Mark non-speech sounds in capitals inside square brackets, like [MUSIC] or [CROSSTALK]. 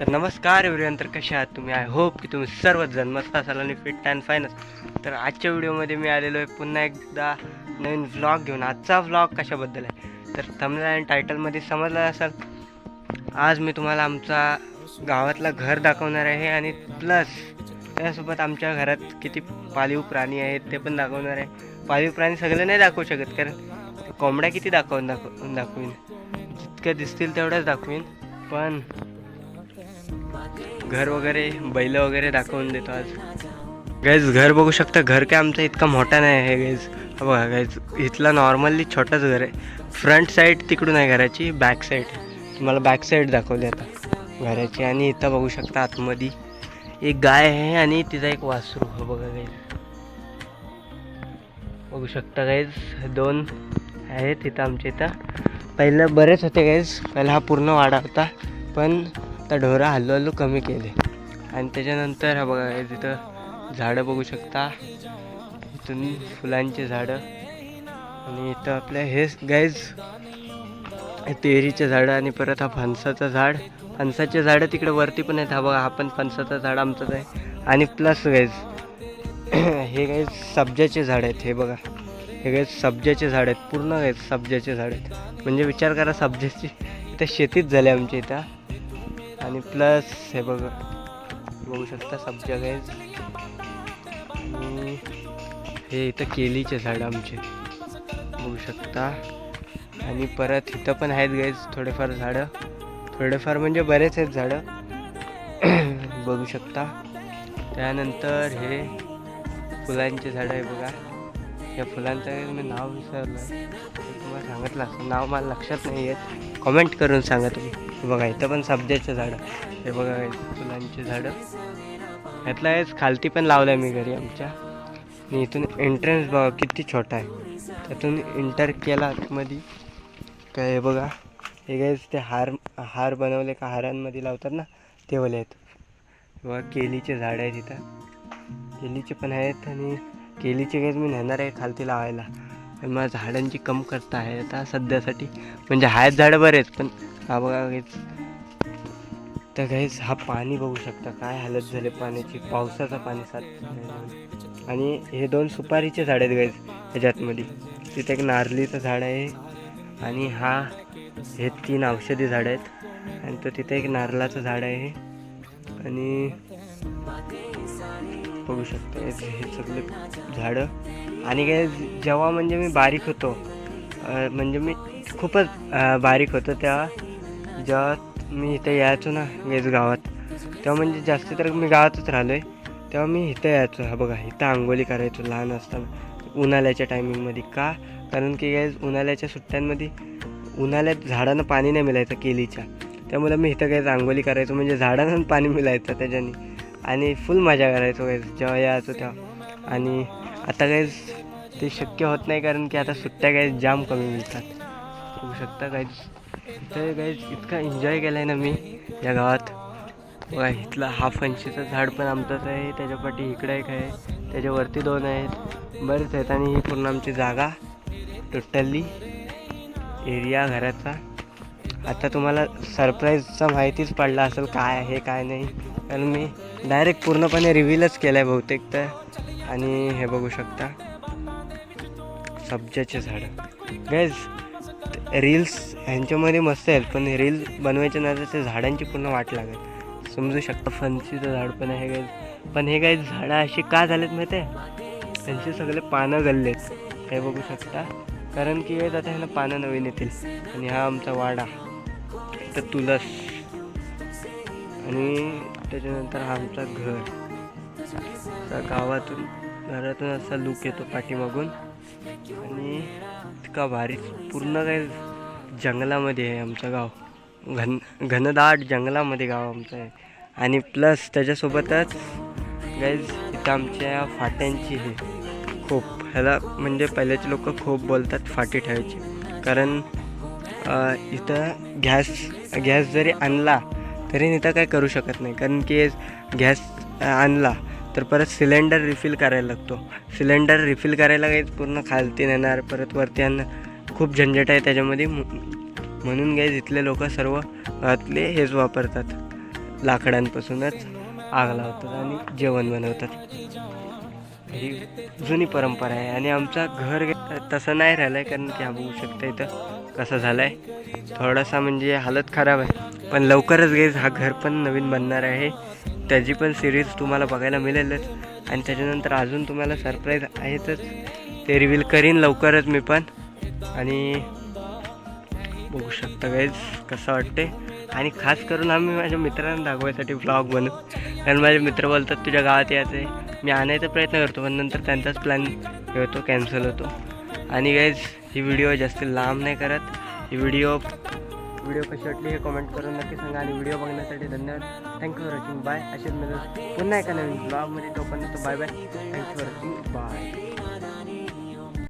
तर नमस्कार एवढ्यानंतर तर कसे आहात तुम्ही? आय होप की तुम्ही सर्वजण मस्त असाल आणि फिट अँड फाईन तर आजच्या व्हिडिओमध्ये मी आलेलो आहे पुन्हा एकदा नवीन व्लॉग घेऊन. आजचा व्लॉग कशाबद्दल आहे? तर थमला आणि टायटलमध्ये समजलं असाल आज मी तुम्हाला आमचा गावातला घर दाखवणार आहे आणि प्लस त्यासोबत आमच्या घरात किती पाळीव प्राणी आहेत ते पण दाखवणार आहे. पाळीव प्राणी सगळे नाही दाखवू शकत कारण कोंबड्या किती दाखवून दाखव दाखवीन. जितक्या दिसतील तेवढ्याच दाखवीन. पण घर वगैरे बैल वगैरे दाखवून देतो आज. गाईज घर बघू शकता घर काय आमचं इतका मोठा नाही आहे गाईज बघा गाईज इथला नॉर्मली छोटंच घर आहे. फ्रंट साईड तिकडून आहे घराची बॅक साईड तुम्हाला बॅक साईड दाखवली आता घराची. आणि इथं बघू शकता आतमध्ये एक गाय आहे आणि तिचा एक वासरू हो बघा गाईज बघू शकता गाईज दोन आहेत इथं आमच्या इथं. पहिलं बरेच होते गाईज पहिला हा पूर्ण वाडा होता पण आता ढोरं हल्लू हल्लू कमी केले. आणि त्याच्यानंतर हा बघा तिथं झाडं बघू शकता. इथून फुलांचे झाडं. आणि इथं आपल्या हे गाईज तेरीचे झाडं आणि परत हा फणसाचं झाड. फणसाचे झाडं तिकडे वरती पण आहेत. हा बघा हा पण फणसाचं झाड आमचंच आहे. आणि प्लस गाईज [CLEARS THROAT] हे गाईज सब्जाचे झाड आहेत. हे बघा. हे गाईज सब्जाचे झाड आहेत. पूर्ण काही सब्जाचे झाड आहेत. म्हणजे विचार करा सब्जाची इथं शेतीच झाली आमच्या इथं. आणि प्लस हे बघा बघू शकता सब्जा गाईज हे इथं केलीचे झाड आमचे. बघू शकता. आणि परत इथं पण आहेत गाईज थोडेफार झाडं. थोडेफार म्हणजे बरेच आहेत झाडं. [CLEARS THROAT] बघू शकता. त्यानंतर हे फुलांचे झाडं आहे बघा. या फुलांचं मी नाव विसरलं. तुम्हाला सांगितलं असं नाव मला लक्षात नाही येत कमेंट करून सांगा तुम्ही. बघा इथं पण सब्जाचे झाडं. हे बघा फुलांचे झाडं. ह्यातला हेच खालती पण लावलं आहे मी घरी आमच्या. आणि इथून एंट्रन्स बघा किती छोटा आहे. त्यातून इंटर केला आतमध्ये. काय हे बघा हे गायच ते हार हार बनवले का हारांमध्ये लावतात ना ते वाले आहेत. बघा केलीचे झाडं आहेत इथं. केलीचे पण आहेत आणि केळीची काहीच मी नेणार आहे खालती लावायला. पण मला झाडांची कमतरता आहे आता सध्यासाठी. म्हणजे आहेत झाडं बरेच पण हा बघा काहीच तर काहीच हा पाणी बघू शकता काय हालत झाले पाण्याची. पावसाचं पाणी सात आणि हे दोन सुपारीचे झाड आहेत गाईज ह्याच्यातमध्ये. तिथे एक नारलीचं झाड आहे आणि हा हे तीन औषधी झाडं आहेत. आणि तो तिथे एक नारळाचं झाड आहे. आणि बघू शकता हे सगळे झाडं. आणि काय जेव्हा म्हणजे मी बारीक होतो म्हणजे मी खूपच बारीक होतो तेव्हा जेव्हा मी इथे यायचो ना गेज गावात तेव्हा म्हणजे जास्त तर मी गावातच राहिलो आहे तेव्हा मी इथं यायचो हा बघा इथं आंघोळी करायचो लहान असताना उन्हाळ्याच्या टायमिंगमध्ये. का? कारण की काय उन्हाळ्याच्या सुट्ट्यांमध्ये उन्हाळ्यात झाडांना पाणी नाही मिळायचं केलीच्या त्यामुळे मी इथं काय रांगोळी करायचो म्हणजे झाडांना पाणी मिळायचं त्याच्याने. आणि फुल मजा करायचो काय जेव्हा यायचो तेव्हा. आणि आता काय ते शक्य होत नाही कारण की आता सुट्ट्या काही जाम कमी मिळतात. होऊ शकता काय इथं काय इतका एन्जॉय केला आहे ना मी या गावात. बघा इथला हा फणशीचं झाड पण आमचंच आहे त्याच्या पाठी इकडं एक आहे त्याच्यावरती दोन आहेत. बरेच आहेत आणि ही पूर्ण आमची जागा. टोटली एरिया घराचा. आता तुम्हाला सरप्राईजचा माहितीच पडला असेल काय आहे काय नाही. कारण मी डायरेक्ट पूर्णपणे रिव्हीलच केलं आहे बहुतेक तर. आणि हे बघू शकता. सब्जाचे झाडं. गैज रील्स ह्यांच्यामध्ये मस्त आहेत पण रील बनवायच्या नंतर ते झाडांची पूर्ण वाट लागेल. समजू शकता फणसीचं झाड पण आहे गाईज पण हे काही झाडं अशी का झालेत माहिती आहे त्यांचे सगळे पानं गल्लेत हे बघू शकता. कारण की आता ह्यांना पानं नवीन येतील. आणि हा आमचा वाडा. तर तुलस. आणि त्याच्यानंतर हा आमचा घर. गावातून घरातून असा लुक येतो पाठीमागून. आणि इतका भारी पूर्ण काही जंगलामध्ये आहे आमचं गाव. घन घनदाट जंगलामध्ये गाव आमचं आहे. आणि प्लस त्याच्यासोबतच गाईज इथं आमच्या फाट्यांची हे खोप ह्याला म्हणजे पहिल्याचे लोक खोप बोलतात फाटी ठेवायची. कारण इथं गॅस गॅस जरी आणला तरी इथं काय करू शकत नाही. कारण की गॅस आणला तर परत सिलेंडर रिफिल करायला लागतो. सिलेंडर रिफिल करायला काही पूर्ण खालती नेणार परत वरती आणणार खूप झंझट आहे त्याच्यामध्ये. म्हणून गॅस इथले लोक सर्व घरातले हेच वापरतात. लाकडांपासूनच आग लावतात आणि जेवण बनवतात. ही जुनी परंपरा आहे आणि आमचा घर गे- तसं नाही राहिलं आहे कारण की हा बघू शकता इथं. कसं झालं आहे थोडासा म्हणजे हालत खराब आहे. पण लवकरच गेज हा घर पण नवीन बनणार आहे. त्याची पण सिरीज तुम्हाला बघायला मिळेलच. आणि त्याच्यानंतर अजून तुम्हाला सरप्राईज आहेतच. ते रिव्हील करीन लवकरच मी पण. आणि बघू शकता गाईज कसं वाटते आणि खास करून आम्ही माझ्या मित्रांना दाखवायसाठी ब्लॉग बनवू. कारण माझे मित्र बोलतात तुझ्या गावात यायचं आहे मी आणायचा प्रयत्न करतो पण नंतर त्यांचाच प्लॅन होतो कॅन्सल होतो. आणि गाईज ही व्हिडिओ जास्त लांब नाही करत. ही व्हिडिओ व्हिडिओ कशी वाटली हे कमेंट करून नक्की सांगा आणि व्हिडिओ बघण्यासाठी धन्यवाद. थँक्यू फॉर वॉचिंग बाय असेच मिळून पुन्हा एका नवीन ब्लॉगमध्ये तोपर्यंत bye bye thank you for watching bye